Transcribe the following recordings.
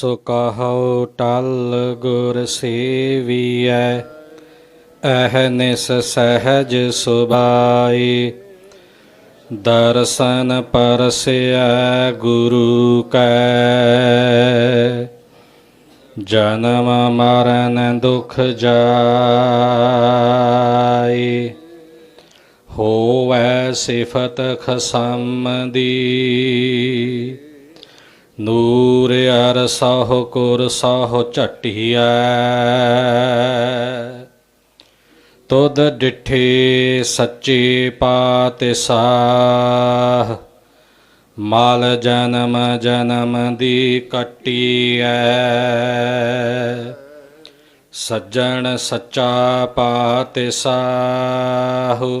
ਸੋ ਕਹਉ ਟਲ ਗੁਰ ਸੇਵੀਐ ਅਹਨਿਸ ਸਹਿਜ ਸੁਭਾਈ। ਦਰਸ਼ਨ ਪਰਸਿਆ ਗੁਰੂ ਕੈ। ਜਨਮ ਮਰਨ ਦੁਖ ਜਾਈ। ਹੋਵੈ ਸਿਫਤ ਖਸਮ ਦੀ ਨੂਰ ਅਰ ਸਾਹੁ ਕੁਰ ਸਾਹੁ ਝਟਿਐ। ਤੁਧ ਡਿਠੇ ਸੱਚੇ ਪਾਤਸ਼ਾਹ, ਮਾਲ ਜਨਮ ਜਨਮ ਦੀ ਕਟੀਐ। ਸੱਜਣ ਸੱਚਾ ਪਾਤਸ਼ਾਹ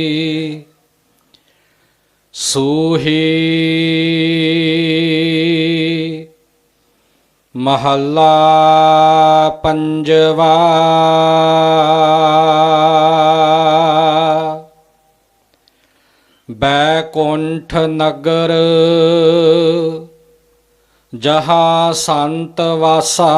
ਸੂਹੀ। ਮਹੱਲਾ ਪੰਜਵਾ। ਬੈਕੁੰਠ ਨਗਰ ਜਹਾ ਸੰਤ ਵਾਸਾ।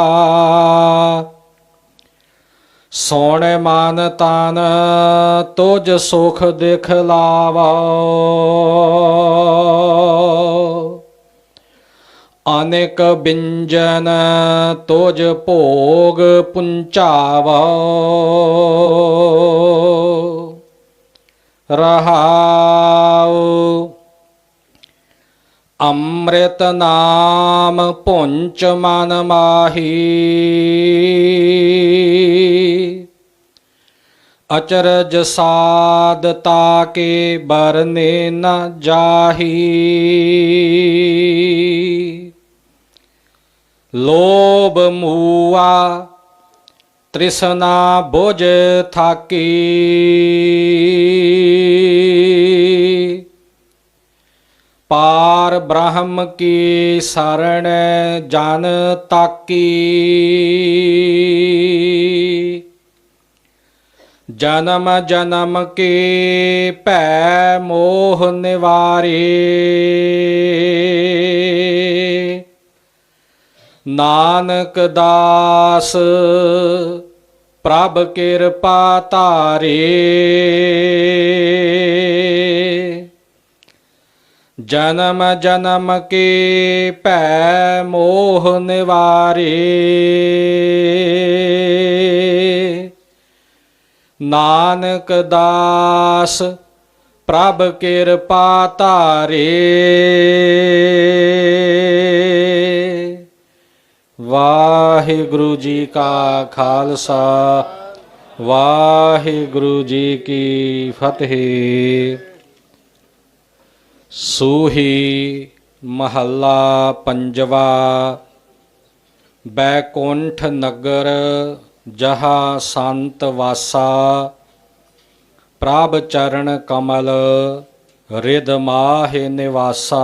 ਸੋਹਣੇ ਮਨ ਤਨ ਤੁਜ ਸੁਖ ਦਿਖ ਲਾਵਾ। ਅਨੇਕ ਬਿੰਜਨ ਤੁਜ ਭੋਗ ਪੁੰਚਾਵਾ। ਰਹਾਉ, ਅੰਮ੍ਰਿਤ ਨਾਮ ਪੁੰਚ ਮਨ ਮਾਹੀ। ਅਚਰਜ ਸਾਧ ਤਾਕੇ ਬਰਨੇ ਨ ਜਾਹੀ। ਲੋਭ ਮੂਆ ਤ੍ਰਿਸ਼ਨਾ ਬੁਝ ਥਾਕੀ। ਪਾਰ ਬ੍ਰਹਮ ਕੀ ਸਰਣ ਜਨ ਤਾਕੀ। ਜਨਮ ਜਨਮ ਕੇ ਭੈ ਮੋਹ ਨਿਵਾਰੇ। ਨਾਨਕ ਦਾਸ, ਪ੍ਰਭ ਕਿਰਪਾ ਧਾਰੇ। ਜਨਮ ਜਨਮ ਕੇ ਭੈ ਮੋਹ ਨਿਵਾਰੇ। ਨਾਨਕ ਦਾਸ, ਪ੍ਰਭ ਕਿਰਪਾ ਧਾਰੇ। ਵਾਹਿਗੁਰੂ ਜੀ ਕਾ ਖਾਲਸਾ, ਵਾਹਿਗੁਰੂ ਜੀ ਕੀ ਫਤਿਹ। ਸੂਹੀ ਮਹੱਲਾ ਪੰਜਵਾ, ਬੈਕੁੰਠ ਨਗਰ ਜਹਾ ਸੰਤ ਵਾਸਾ ਪ੍ਰਭ ਚਰਨ ਕਮਲ ਰਿਦ ਮਾਹਿ ਨਿਵਾਸਾ।